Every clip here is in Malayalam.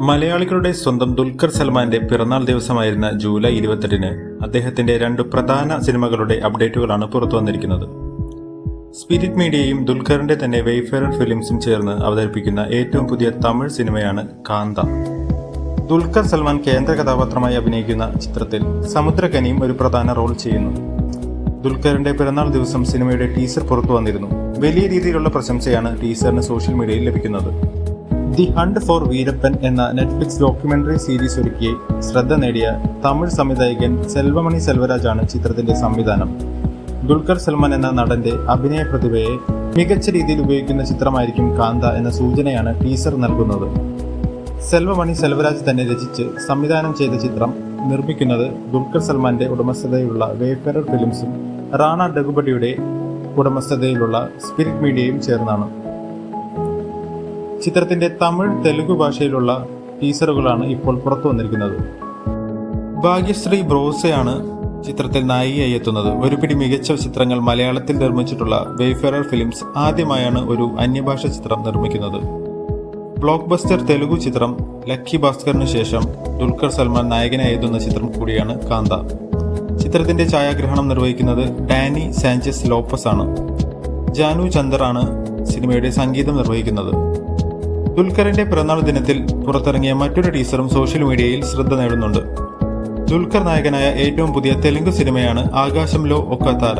മലയാളികളുടെ സ്വന്തം ദുൽഖർ സൽമാന്റെ പിറന്നാൾ ദിവസമായിരുന്ന ജൂലൈ ഇരുപത്തെട്ടിന് അദ്ദേഹത്തിന്റെ രണ്ട് പ്രധാന സിനിമകളുടെ അപ്ഡേറ്റുകളാണ് പുറത്തു വന്നിരിക്കുന്നത്. സ്പിരിറ്റ് മീഡിയയും ദുൽഖറിന്റെ തന്നെ വെയ്ഫെയർ ഫിലിംസും ചേർന്ന് അവതരിപ്പിക്കുന്ന ഏറ്റവും പുതിയ തമിഴ് സിനിമയാണ് കാന്ത. ദുൽഖർ സൽമാൻ കേന്ദ്ര കഥാപാത്രമായി അഭിനയിക്കുന്ന ചിത്രത്തിൽ സമുദ്രകനിയും ഒരു പ്രധാന റോൾ ചെയ്യുന്നു. ദുൽഖറിന്റെ പിറന്നാൾ ദിവസം സിനിമയുടെ ടീസർ പുറത്തു വന്നിരുന്നു. വലിയ രീതിയിലുള്ള പ്രശംസയാണ് ടീസറിന് സോഷ്യൽ മീഡിയയിൽ ലഭിക്കുന്നത്. ദി ഹണ്ട് ഫോർ വീരപ്പൻ എന്ന നെറ്റ്ഫ്ലിക്സ് ഡോക്യുമെന്ററി സീരീസ് ഒരുക്കി ശ്രദ്ധ നേടിയ തമിഴ് സംവിധായകൻ സെൽവമണി സെൽവരാജാണ് ചിത്രത്തിന്റെ സംവിധാനം. ദുൽഖർ സൽമാൻ എന്ന നടന്റെ അഭിനയ പ്രതിഭയെ മികച്ച രീതിയിൽ ഉപയോഗിക്കുന്ന ചിത്രമായിരിക്കും കാന്ത എന്ന സൂചനയാണ് ടീസർ നൽകുന്നത്. സെൽവമണി സെൽവരാജ് തന്നെ രചിച്ച് സംവിധാനം ചെയ്ത ചിത്രം നിർമ്മിക്കുന്നത് ദുൽഖർ സൽമാന്റെ ഉടമസ്ഥതയിലുള്ള വേഫെറർ ഫിലിംസും റാണ ഡഗുബഡിയുടെ ഉടമസ്ഥതയിലുള്ള സ്പിരിറ്റ് മീഡിയയും ചേർന്നാണ്. ചിത്രത്തിന്റെ തമിഴ് തെലുഗു ഭാഷയിലുള്ള ടീസറുകളാണ് ഇപ്പോൾ പുറത്തു വന്നിരിക്കുന്നത്. ഭാഗ്യശ്രീ ബ്രോസയാണ് ചിത്രത്തിൽ നായികയായി എത്തുന്നത്. ഒരു പിടി മികച്ച ചിത്രങ്ങൾ മലയാളത്തിൽ നിർമ്മിച്ചിട്ടുള്ള വേഫെറർ ഫിലിംസ് ആദ്യമായാണ് ഒരു അന്യഭാഷ ചിത്രം നിർമ്മിക്കുന്നത്. ബ്ലോക്ക് ബസ്റ്റർ തെലുഗു ചിത്രം ലക്കി ഭാസ്കറിന് ശേഷം ദുൽഖർ സൽമാൻ നായകനായി എത്തുന്ന ചിത്രം കൂടിയാണ് കാന്ത. ചിത്രത്തിന്റെ ഛായാഗ്രഹണം നിർവഹിക്കുന്നത് ഡാനി സാഞ്ചസ് ലോപ്പസ് ആണ് ജാനു ചന്ദറാണ് സിനിമയുടെ സംഗീതം നിർവഹിക്കുന്നത്. ദുൽഖറിന്റെ പിറന്നാൾ ദിനത്തിൽ പുറത്തിറങ്ങിയ മറ്റൊരു ടീസറും സോഷ്യൽ മീഡിയയിൽ ശ്രദ്ധ നേടുന്നുണ്ട്. ദുൽഖർ നായകനായ ഏറ്റവും പുതിയ തെലുങ്ക് സിനിമയാണ് ആകാശംലോ താര.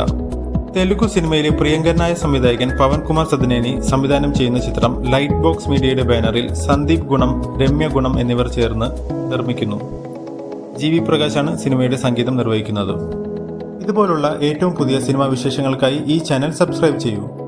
തെലുഗു സിനിമയിലെ പ്രിയങ്കരനായ സംവിധായകൻ പവൻകുമാർ സദനേനി സംവിധാനം ചെയ്യുന്ന ചിത്രം ലൈറ്റ് ബോക്സ് മീഡിയയുടെ ബാനറിൽ സന്ദീപ് ഗുണം രമ്യ ഗുണം എന്നിവർ ചേർന്ന് നിർമ്മിക്കുന്നു. ജി വി പ്രകാശാണ് സിനിമയുടെ സംഗീതം നിർവഹിക്കുന്നത്. ഇതുപോലുള്ള ഏറ്റവും പുതിയ സിനിമാ വിശേഷങ്ങൾക്കായി ഈ ചാനൽ സബ്സ്ക്രൈബ് ചെയ്യൂ.